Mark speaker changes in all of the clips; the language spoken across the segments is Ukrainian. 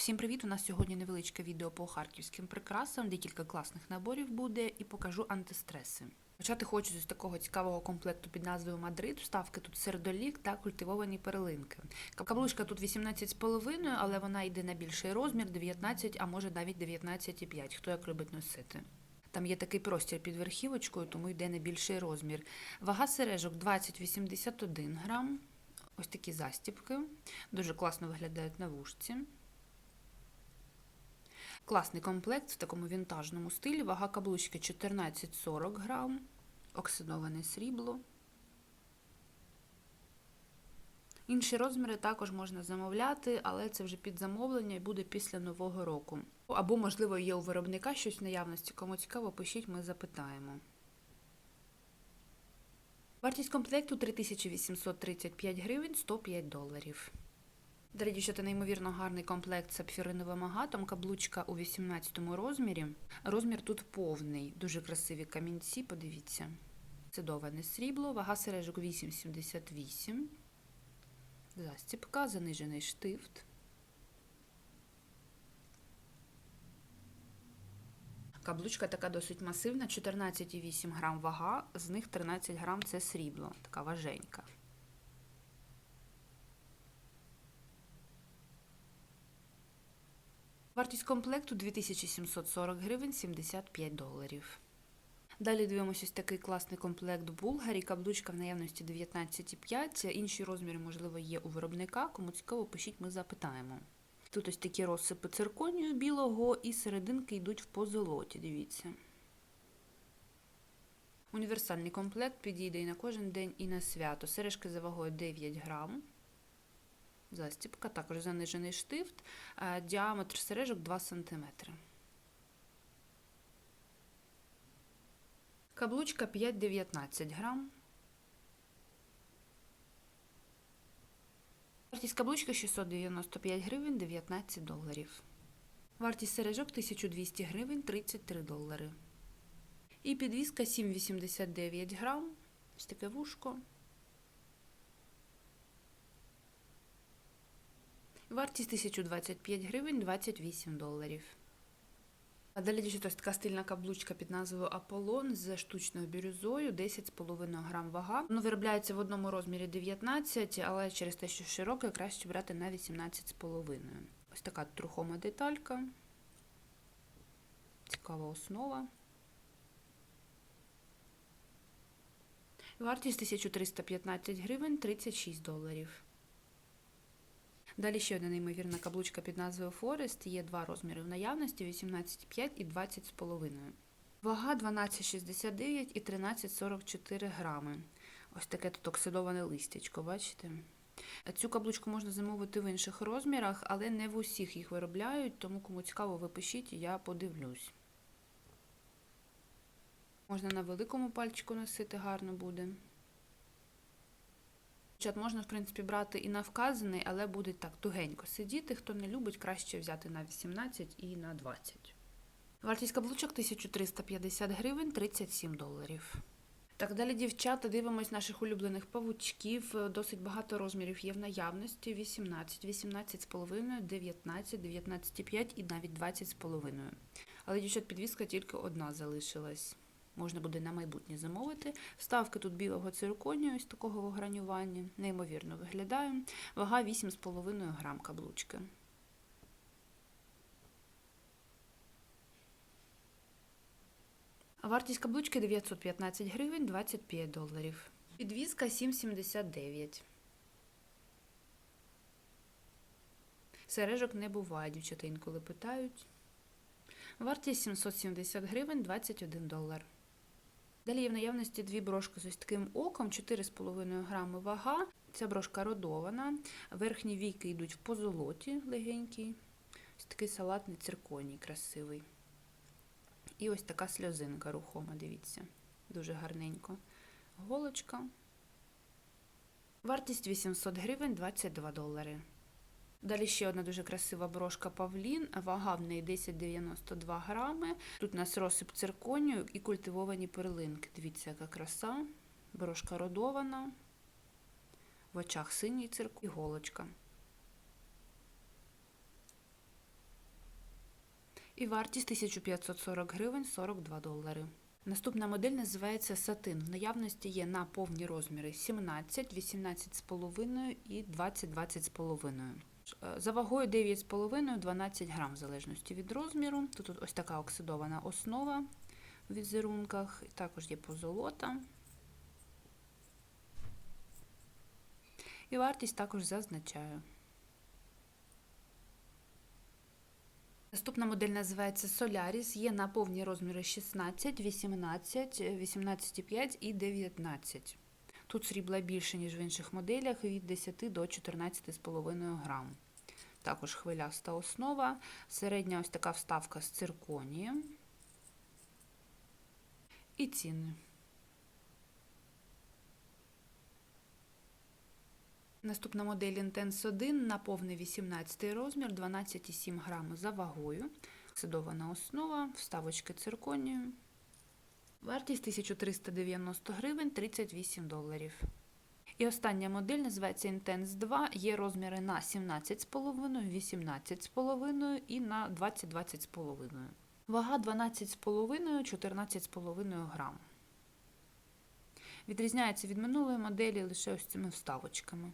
Speaker 1: Всім привіт! У нас сьогодні невеличке відео по харківським прикрасам, декілька класних наборів буде, і покажу антистреси. Почати хочу з такого цікавого комплекту під назвою Мадрид. Вставки тут сердолік та культивовані перлинки. Каблучка тут 18,5, але вона йде на більший розмір 19, а може навіть 19,5, хто як любить носити. Там є такий простір під верхівочкою, тому йде на більший розмір. Вага сережок 20,81 грам. Ось такі застіпки. Дуже класно виглядають на вушці. Класний комплект в такому вінтажному стилі. Вага каблучки 14,40 грам. Оксидоване срібло. Інші розміри також можна замовляти, але це вже під замовлення і буде після Нового року. Або, можливо, є у виробника щось в наявності. Кому цікаво, пишіть, ми запитаємо. Вартість комплекту 3835 гривень 105 доларів. Далі, дівчата, неймовірно гарний комплект з сапфіриновим агатом, каблучка у 18 розмірі. Розмір тут повний, дуже красиві камінці, подивіться. Цидоване срібло, вага сережок 8,78. Застіпка, занижений штифт. Каблучка така досить масивна, 14,8 грам вага, з них 13 грам це срібло, така важенька. Вартість комплекту 2740 гривень 75 доларів. Далі дивимося ось такий класний комплект Булгарі. Каблучка в наявності 19,5. Інші розміри, можливо, є у виробника. Кому цікаво, пишіть, ми запитаємо. Тут ось такі розсипи цирконію білого і серединки йдуть в позолоті, дивіться. Універсальний комплект підійде і на кожен день, і на свято. Сережки за вагою 9 грам. Застіпка, також занижений штифт, діаметр сережок 2 см. Каблучка 5,19 грам. Вартість каблучки 695 гривень 19 доларів. Вартість сережок 1200 гривень 33 долари. І підвіска 7,89 грам. Ось таке вушко. Вартість 1025 гривень 28 доларів. А далі дівчата, така стильна каблучка під назвою Аполлон з штучною бірюзою, 10,5 грам вага. Воно виробляється в одному розмірі 19, але через те, що широке, краще брати на 18,5. Ось така тут рухома деталька. Цікава основа. Вартість 1315 гривень 36 доларів. Далі ще одна неймовірна каблучка під назвою Forest. Є два розміри в наявності: 18,5 і 20,5. Вага 12,69 і 13,44 грами. Ось таке тут оксидоване листячко, бачите? Цю каблучку можна замовити в інших розмірах, але не в усіх їх виробляють, тому кому цікаво, ви пишіть, я подивлюсь. Можна на великому пальчику носити, гарно буде. Чат можна, в принципі, брати і на вказаний, але буде так тугенько сидіти. Хто не любить, краще взяти на 18 і на 20. Вартість каблучок 1350 гривень 37 доларів. Так, далі, дівчата, дивимось наших улюблених павучків. Досить багато розмірів є в наявності: 18, 18,5, 19, 19,5 і навіть 20,5. Але, дівчат, підвіска тільки одна залишилась. Можна буде на майбутнє замовити. Ставки тут білого цирконію, ось такого вигранювання. Неймовірно виглядає. Вага 8,5 грам каблучки. Вартість каблучки 915 гривень 25 доларів. Підвізка 7,79. Сережок не буває, дівчата інколи питають. Вартість 770 гривень 21 долар. Далі є в наявності дві брошки з ось таким оком, 4,5 грами вага. Ця брошка родована. Верхні війки йдуть в позолоті легенький. Ось такий салатний цирконій красивий. І ось така сльозинка рухома, дивіться. Дуже гарненько. Голочка. Вартість 800 гривень 22 долари. Далі ще одна дуже красива брошка Павлін, вага в неї 10,92 грами. Тут у нас розсип цирконію і культивовані перлинки. Дивіться, яка краса. Брошка родована, в очах синій циркон, іголочка. І вартість 1540 гривень 42 долари. Наступна модель називається сатин. В наявності є на повні розміри 17, 18,5 і 20, 20,5. Е, За вагою 9,5-12 грам в залежності від розміру. Тут ось така оксидована основа в візерунках, також є позолота. І вартість також зазначаю. Наступна модель називається Solaris. Є на повні розміри 16, 18, 18,5 і 19. Тут срібла більше, ніж в інших моделях, від 10 до 14,5 грам. Також хвиляста основа, середня ось така вставка з цирконієм. І ціни. Наступна модель Intense 1 на повний 18 розмір, 12,7 грами за вагою. Оксидована основа, вставочки цирконію. Вартість 1390 гривень 38 доларів. І остання модель називається Intense 2. Є розміри на 17,5, 18,5 і на 20-20,5. Вага 12,5, 14,5 грам. Відрізняється від минулої моделі лише ось цими вставочками.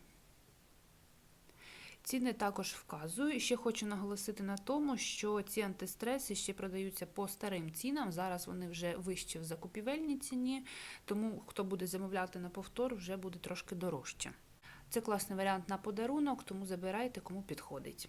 Speaker 1: Ціни також вказую. І ще хочу наголосити на тому, що ці антистреси ще продаються по старим цінам. Зараз вони вже вищі в закупівельній ціні, тому хто буде замовляти на повтор, вже буде трошки дорожче. Це класний варіант на подарунок, тому забирайте, кому підходить.